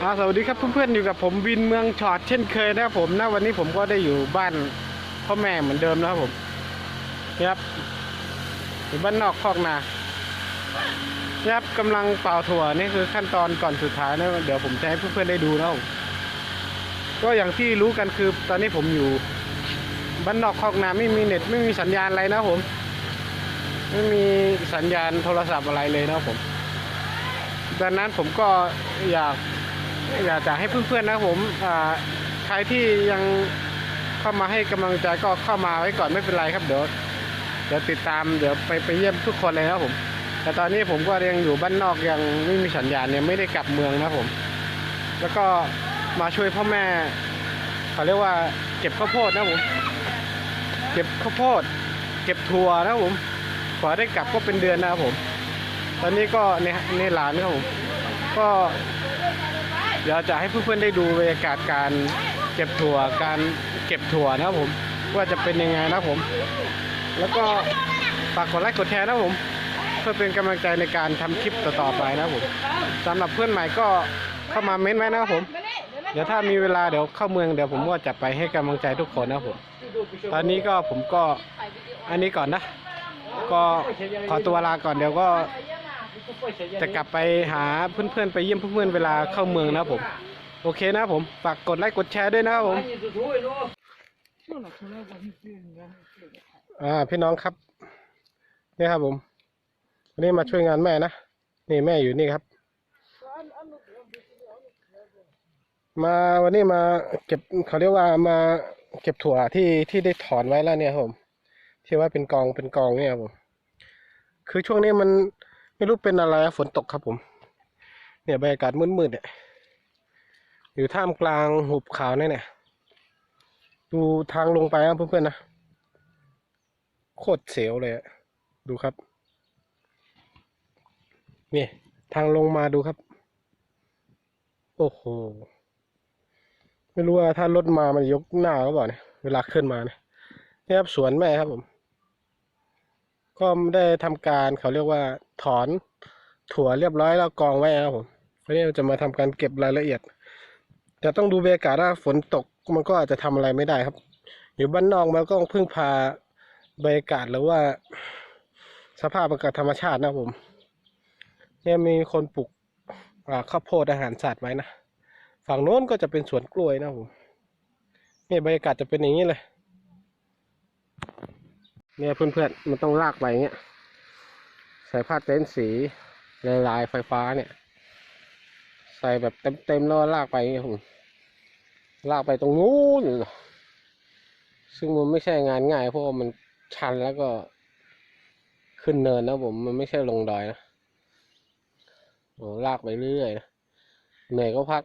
สวัสดีครับเพื่อนๆอยู่กับผมวินเมืองชอดเช่นเคยนะครับผมนะวันนี้ผมก็ได้อยู่บ้านพ่อแม่เหมือนเดิมนะครับผมนะครับอยู่บ้านนอกคอกนานะครับกำลังเป่าถั่วนี่คือขั้นตอนก่อนสุดท้ายนะเดี๋ยวผมจะให้เพื่อนๆได้ดูนะผมก็อย่างที่รู้กันคือตอนนี้ผมอยู่บ้านนอกคอกนาไม่มีเน็ตไม่มีสัญญาณอะไรนะผม ไม่มีสัญญาณโทรศัพท์อะไรเลยนะผมดังนั้นผมก็อยาก อยากจะให้เพื่อนๆนะครับผมใครที่ยังเข้ามาให้กำลังใจก็เข้ามาไว้ก่อนไม่เป็นไรครับเดี๋ยวเดี๋ยวติดตามเดี๋ยวไปไปเยี่ยมทุกคนเลยนะครับผม แต่ตอนนี้ผมก็ยังอยู่บ้านนอกยังไม่มีสัญญาณเนี่ยไม่ได้กลับเมืองนะผม แล้วก็มาช่วยพ่อแม่เขาเรียกว่าเก็บข้าวโพดนะผม เก็บข้าวโพด เก็บถั่วนะผมกว่าได้กลับก็เป็นเดือนนะครับผม ตอนนี้ก็ในในหลานครับผม ก็ ดี๋ยวจะให้เพื่อนๆได้ดูบรรยากาศการเก็บถั่วการเก็บถั่วนะครับผมว่าจะเป็นยังไงนะผม แล้วก็ฝากกดไลค์กดแชร์นะผม เพื่อเป็นกำลังใจในการทำคลิปต่อๆไปนะผมสำหรับเพื่อนใหม่ก็เข้ามาเม้นต์ไว้นะครับผม เดี๋ยวถ้ามีเวลาเดี๋ยวเข้าเมืองเดี๋ยวผมก็จะไปให้กำลังใจทุกคนนะผม ตอนนี้ก็ผมก็อันนี้ก่อนนะ ก็ขอตัวลาก่อนเดี๋ยวก็ จะกลับไปหาเพื่อนๆไปเยี่ยมเพื่อนๆเวลาเข้าเมืองนะผม โอเคนะผมฝากกดไลค์กดแชร์ด้วยนะครับผมอ่าพี่น้องครับนี่ครับผมวันนี้มาช่วยงานแม่นะนี่แม่อยู่นี่ครับ มาวันนี้มาเก็บเขาเรียกว่ามาเก็บถั่วที่ที่ได้ถอนไว้แล้วเนี่ยผม ที่ว่าเป็นกองเป็นกองเนี่ยครับผมคือช่วงนี้มัน ไม่รู้เป็นอะไรฝนตกครับผม เนี่ยบรรยากาศมืดๆเนี่ย อยู่ท่ามกลางหุบเขาเนี่ยเนี่ย ดูทางลงไปนะเพื่อนๆนะ โคตรเสียวเลยดูครับ นี่ทางลงมาดูครับ โอ้โห ไม่รู้ว่าถ้ารถมามันยกหน้าก็เปล่าเนี่ย เวลาขึ้นมาเนี่ยนี่ครับสวนแม่ครับผม ก็ได้ทำการเขาเรียกว่า ถอนถั่วเรียบร้อยแล้วกองไว้นะครับผมวันนี้เราจะมาทำการเก็บรายละเอียด แต่ต้องดูบรรยากาศถ้าฝนตกมันก็อาจจะทำอะไรไม่ได้ครับ อยู่บ้านนอกมันก็ต้องพึ่งพาบรรยากาศหรือว่า สภาพอากาศธรรมชาตินะผม เนี่ยมีคนปลูกข้าวโพดอาหารสัตว์ไว้นะฝั่งโน้นก็จะเป็นสวนกล้วยนะผมเนี่ยบรรยากาศจะเป็นอย่างนี้เลย เนี่ยเพื่อนๆมันต้องลากไปอย่างเงี้ย ใส่ผ้าเต็นท์สีลายลายไฟฟ้าเนี่ย ใส่แบบเต็มๆแล้วลากไปผมลากไปตรงนู้นซึ่งมันไม่ใช่งานง่าย เพราะว่ามันชันแล้วก็ขึ้นเนินนะผมมันไม่ใช่ลงดอยนะโอ้ลากไปเรื่อยนะเหนื่อยก็พัก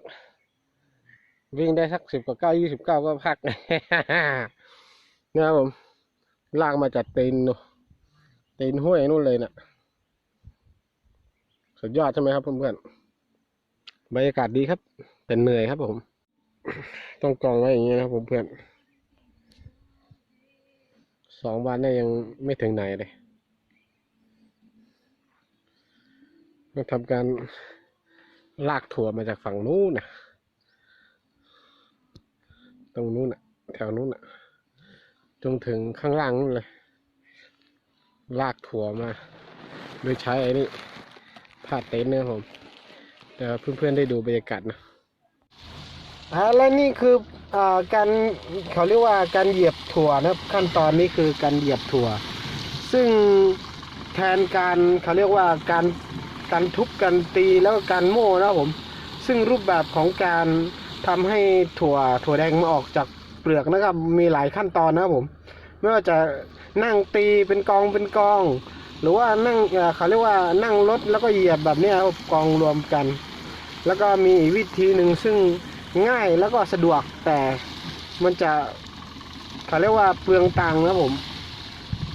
วิ่งได้สักสิบกว่าเก้ายี่สิบเก้าก็พักเนี่ยครับผมลากมาจากตีนนู่นตีนห้วยนู่นเลยนะ่ะ สุดยอดใช่ไหมครับเพื่อนๆบรรยากาศดีครับ แต่เหนื่อยครับผม ต้องกองไว้อย่างนี้นะครับเพื่อนสองวันนี่ยังไม่ถึงไหนเลยต้องทำการลากถั่วมาจากฝั่งนู้นนะตรงนู้นน่ะแถวนู้นน่ะจนถึงข้างล่างนู่นเลย ลากถั่วมา โดยใช้ไอ้นี่ ผ้าเต็นท์นะครับผมแต่เพื่อนๆได้ดูบรรยากาศนะอ่าและนี่คืออการเขาเรียกว่าการเหยียบถั่วนะครับขั้นตอนนี้คือการเหยียบถั่ว ซึ่งแทนการเขาเรียกว่าการการทุบการตีแล้วก็การโม่นะครับผมซึ่งรูปแบบของการทำให้ถั่วถั่วแดงมาออกจากเปลือกนะครับมีหลายขั้นตอนนะครับผม ไม่ว่าจะนั่งตีเป็นกองเป็นกอง หรือว่านั่งเขาเรียกว่านั่งรถแล้วก็เหยียบแบบนี้ครับกองรวมกัน แล้วก็มีวิธีหนึ่งซึ่งง่ายแล้วก็สะดวกแต่มันจะเขาเรียกว่าเปลืองตังค์นะผม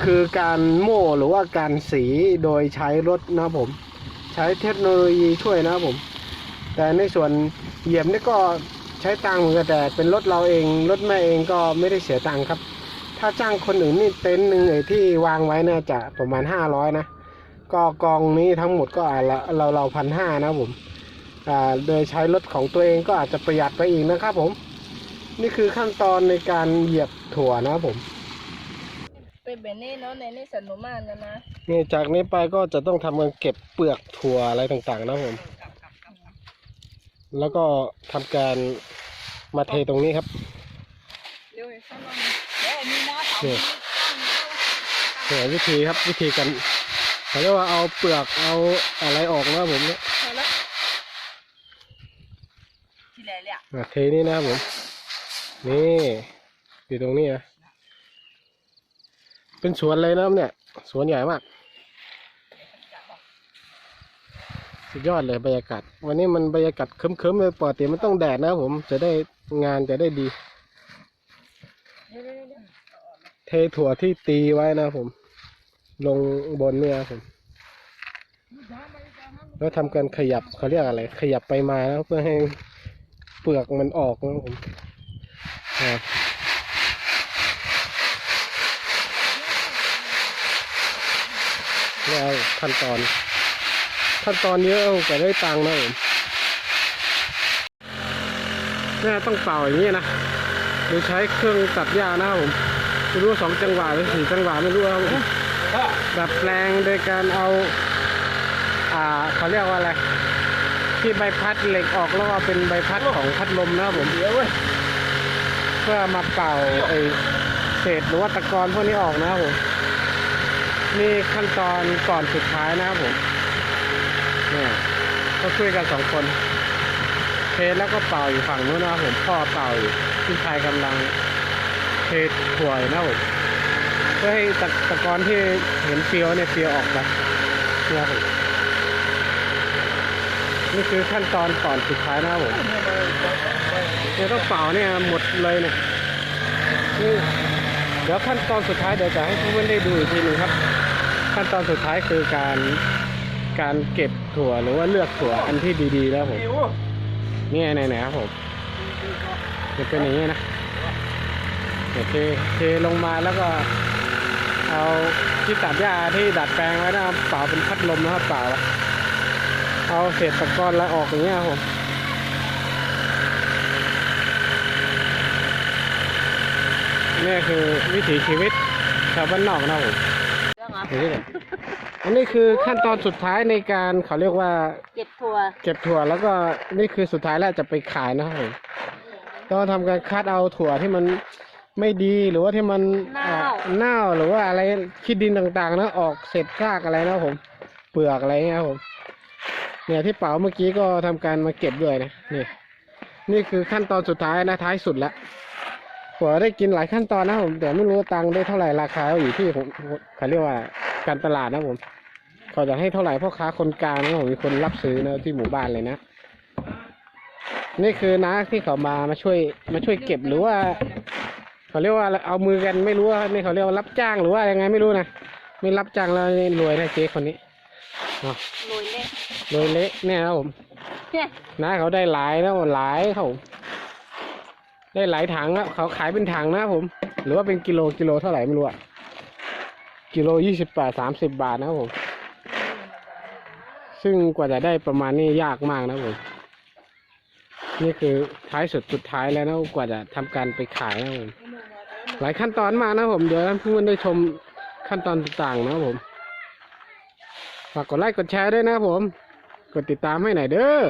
คือการโม่หรือว่าการสีโดยใช้รถนะผม ใช้เทคโนโลยีช่วยนะผม แต่ในส่วนเหยียบนี่ก็ใช้ตังค์เหมือนกันแต่เป็นรถเราเองรถแม่เองก็ไม่ได้เสียตังค์ครับ ถ้าจ้างคนอื่นนี่เต็นท์หนึ่งไอ้ที่วางไว้น่าจะประมาณห้าร้อยนะ ก็กองนี้ทั้งหมดก็อะละเราเราพันห้านะครับผมอ่าโดยใช้รถของตัวเองก็อาจจะประหยัดไปอีกนะครับผม นี่คือขั้นตอนในการเหยียบถั่วนะครับผมเป็นแบบนี้เนาะในนี่สนุกมากนะนะนี่จากนี้ไปก็จะต้องทำการเก็บเปลือกถั่วอะไรต่างๆ นะครับผม แล้วก็ทำการมาเทตรงนี้ครับเดี๋ยวให้ข้างนอก เดี๋ยวมีน้าสองนี่ตั้งเนี่ยวิธีครับวิธีการเขาเรียกว่าเอาเปลือกเอาอะไรออกนะครับผมเนี่ยพอแล้วที่ไหนเลยอะอะเทนี่นะครับผม นี่อยู่ตรงนี้นะ เป็นสวนเลยนะครับเนี่ย สวนใหญ่มากสุดยอดเลยบรรยากาศ วันนี้มันบรรยากาศครึ้มๆเลยปกติมันต้องแดดนะครับผมจะได้งานจะได้ดี เดี๋ยวเดี๋ยวเดี๋ยว เทถั่วที่ตีไว้นะผม ลงบนเนี่ยผม แล้วทำการขยับเขาเรียกอะไร ขยับไปมาแล้วเพื่อให้เปลือกมันออกนะครับผมอ่านี่เอาขั้นตอน ขั้นตอนเยอะกว่ได้ตังค์นะผมนี่ต้องเป่าอย่างนี้นะโดยใช้เครื่องตัดหญ้านะครับผม ไม่รู้สองจังหวะหรือสี่จังหวะไม่รู้ครับดัดแปลงโดยการเอา อ่าเขาเรียกว่าอะไรที่ใบพัดเหล็กออกแล้วก็เป็นใบพัดของพัดลมนะครับผมเพื่อมาเป่าไอเศษหรือว่าตะกอนพวกนี้ออกนะครับผมนี่ขั้นตอนก่อนสุดท้ายนะครับผมเนี่ยก็ช่วยกันสองคนเทแล้วก็เป่าอยู่ฝั่งนู้นนะครับผมพ่อเป่าอยู่พี่ชายกำลัง เทถั่วอยู่นะผมเพื่อให้ตะตะกอนที่เห็นเฟี้ยวเนี่ยเฟี้ยวออกไปเนี่ยผมนี่คือขั้นตอนก่อนสุดท้ายนะครับผมเนี่ยต้องเป่าเนี่ยหมดเลยเนี่ยนี่เดี๋ยวขั้นตอนสุดท้ายเดี๋ยวจะให้เพื่อนๆได้ดูอีกทีหนึ่งครับ ขั้นตอนสุดท้ายคือการการเก็บถั่วหรือว่าเลือกถั่วอันที่ดีๆแล้วผมนี่ไหนๆครับผมจะเป็นอย่างนี้นะ เดี๋ยวเทเทลงมาแล้วก็เอาที่ตัดหญ้าที่ดัดแปลงไว้นะครับเป่าเป็นพัดลมนะครับเป่าไว้เอาเศษตะกอนแล้วออกอย่างเงี้ยครับผมนี่คือวิถีชีวิตชาวบ้านนอกนะครับผมเรื่องอะอย่างนี้เลยอันนี้คือขั้นตอนสุดท้ายในการเขาเรียกว่า เก็บถั่วเก็บถั่วแล้วก็นี่คือสุดท้ายแล้วจะไปขายนะครับผมต้องทำการคัดเอาถั่วที่มัน ไม่ดีหรือว่าที่มันอ่าเน่าหรือว่าอะไรขี้ดินต่างๆนะออกเศษซากอะไรนะครับผม เปลือกอะไรเงี้ยครับผม เนี่ยที่เป๋าเมื่อกี้ก็ทำการมาเก็บด้วยนะนี่ นี่คือขั้นตอนสุดท้ายนะท้ายสุดแล้วผมได้กินหลายขั้นตอนนะผมแต่ไม่รู้ว่าตังค์ได้เท่าไหร่ราคาอยู่ที่ผมเขาเรียกว่าการตลาดนะผมเขาจะให้เท่าไหร่พ่อค้าคนกลางนะผมมีคนรับซื้อนะที่หมู่บ้านเลยนะ นี่คือนะที่เขามามาช่วยมาช่วยเก็บหรือว่า เขาเรียกว่าอะไรเอามือกันไม่รู้ว่านี่เขาเรียกว่ารับจ้างหรือว่ายังไงไม่รู้นะไม่รับจ้างแล้วนี่รวยนะเจ๊คนนี้โรยเล็กรวยเละเนี่ยครับผมเนี่ยนะเขาได้หลายนะหลายเขาได้หลายถังแล้วเขาขายเป็นถังนะครับผม หรือว่าเป็นกิโลกิโลเท่าไหร่ไม่รู้อะกิโลยี่สิบบาทสามสิบบาทนะครับผม ซึ่งกว่าจะได้ประมาณนี้ยากมากนะครับผมนี่คือท้ายสุดสุดท้ายแล้วนะกว่าจะทำการไปขายนะครับผม หลายขั้นตอนมานะผม เดี๋ยวเพื่อนได้ชมขั้นตอนต่างๆนะครับผม ฝากกดไลค์กดแชร์ด้วยนะผม กดติดตามให้หน่อยเด้อ